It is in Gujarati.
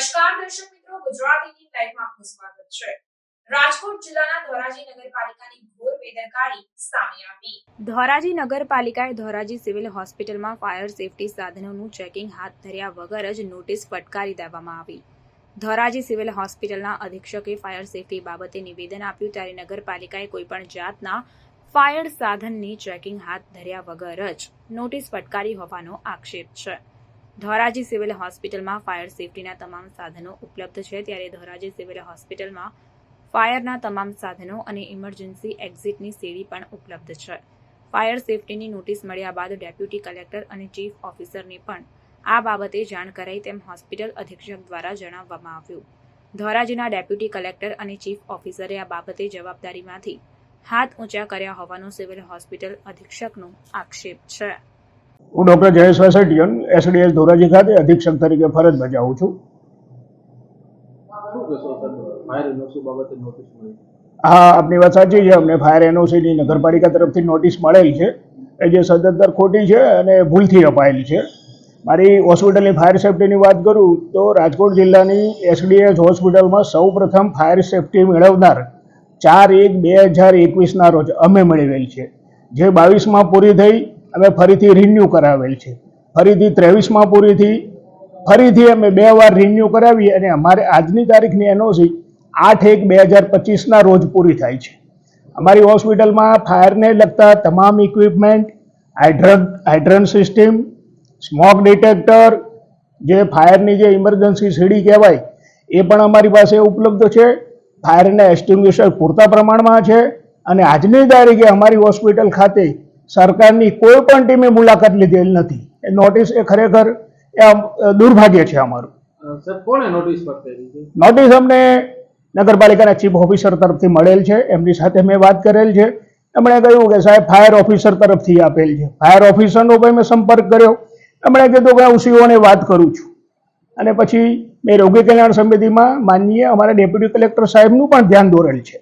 દર્શક મિત્રો, ગુજરાતીની લાઈવમાં આપનું સ્વાગત છે. ધોરાજી નગરપાલિકાએ ધોરાજી સિવિલ હોસ્પિટલમાં ફાયર સેફટી સાધનોનું ચેકિંગ હાથ ધર્યા વગર જ નોટિસ ફટકારી દેવામાં આવી. ધોરાજી સિવિલ હોસ્પિટલના અધિક્ષકે ફાયર સેફટી બાબતે નિવેદન આપ્યું ત્યારે નગરપાલિકાએ કોઈપણ જાતના ફાયર સાધનની ચેકિંગ હાથ ધર્યા વગર જ નોટિસ ફટકારી હોવાનો આક્ષેપ છે. ધોરાજી સિવિલ હોસ્પિટલમાં ફાયર સેફટીના તમામ સાધનો ઉપલબ્ધ છે. ત્યારે ધોરાજી સિવિલ હોસ્પિટલમાં ફાયરના તમામ સાધનો અને ઇમરજન્સી એક્ઝિટની સેવી પણ ઉપલબ્ધ છે. ફાયર સેફટીની નોટિસ મળ્યા બાદ ડેપ્યુટી કલેક્ટર અને ચીફ ઓફિસરને પણ આ બાબતે જાણ કરાઈ તેમ હોસ્પિટલ અધિક્ષક દ્વારા જણાવવામાં આવ્યું. ધોરાજીના ડેપ્યુટી કલેક્ટર અને ચીફ ઓફિસરે આ બાબતે જવાબદારીમાંથી હાથ ઊંચા કર્યા હોવાનો સિવિલ હોસ્પિટલ અધિક્ષકનો આક્ષેપ છે. હું ડૉક્ટર જયેશ વસેટિયન એસડીએસ ધોરાજી ખાતે અધિક્ષક તરીકે ફરજ બજાવું છું. હા આપની વાત સાચી છે. અમને ફાયર એનઓસીની નગરપાલિકા તરફથી નોટિસ મળેલ છે. એ જે સદંતર ખોટી છે અને ભૂલથી અપાયેલી છે. મારી હોસ્પિટલની ફાયર સેફટીની વાત કરું તો રાજકોટ જિલ્લાની એસડીએસ હોસ્પિટલમાં સૌ પ્રથમ ફાયર સેફટી મેળવનાર ચાર એક બે હજાર એકવીસના રોજ અમે મેળવેલ છે. જે બાવીસમાં પૂરી થઈ અમે ફરીથી રિન્યૂ કરાવેલ છે. ફરીથી ત્રેવીસમાં પૂરી થઈ ફરીથી અમે બે વાર રિન્યૂ કરાવી અને અમારે આજની તારીખની એનઓસી આઠ એક બે હજાર પચીસના રોજ પૂરી થાય છે. અમારી હોસ્પિટલમાં ફાયરને લગતા તમામ equipment hydrant hydrant system smoke detector જે ફાયરની જે ઇમરજન્સી સીડી કહેવાય, એ પણ અમારી પાસે ઉપલબ્ધ છે. ફાયરના એસ્ટિંગ્વિશર પૂરતા પ્રમાણમાં છે અને આજની તારીખે અમારી હોસ્પિટલ ખાતે સરકારની કોઈ પણ ટીમે મુલાકાત લીધેલ નથી. એ નોટિસ એ ખરેખર એ દુર્ભાગ્ય છે અમારું. નોટિસ અમને નગરપાલિકાના ચીફ ઓફિસર તરફથી મળેલ છે. એમની સાથે મેં વાત કરેલ છે. એમણે કહ્યું કે સાહેબ ફાયર ઓફિસર તરફથી આપેલ છે. ફાયર ઓફિસરનો પણ મેં સંપર્ક કર્યો. એમણે કીધું કે હું સીઓને વાત કરું છું. અને પછી મેં રોગી કલ્યાણ સમિતિમાં માનનીય અમારા ડેપ્યુટી કલેક્ટર સાહેબનું પણ ધ્યાન દોરેલ છે.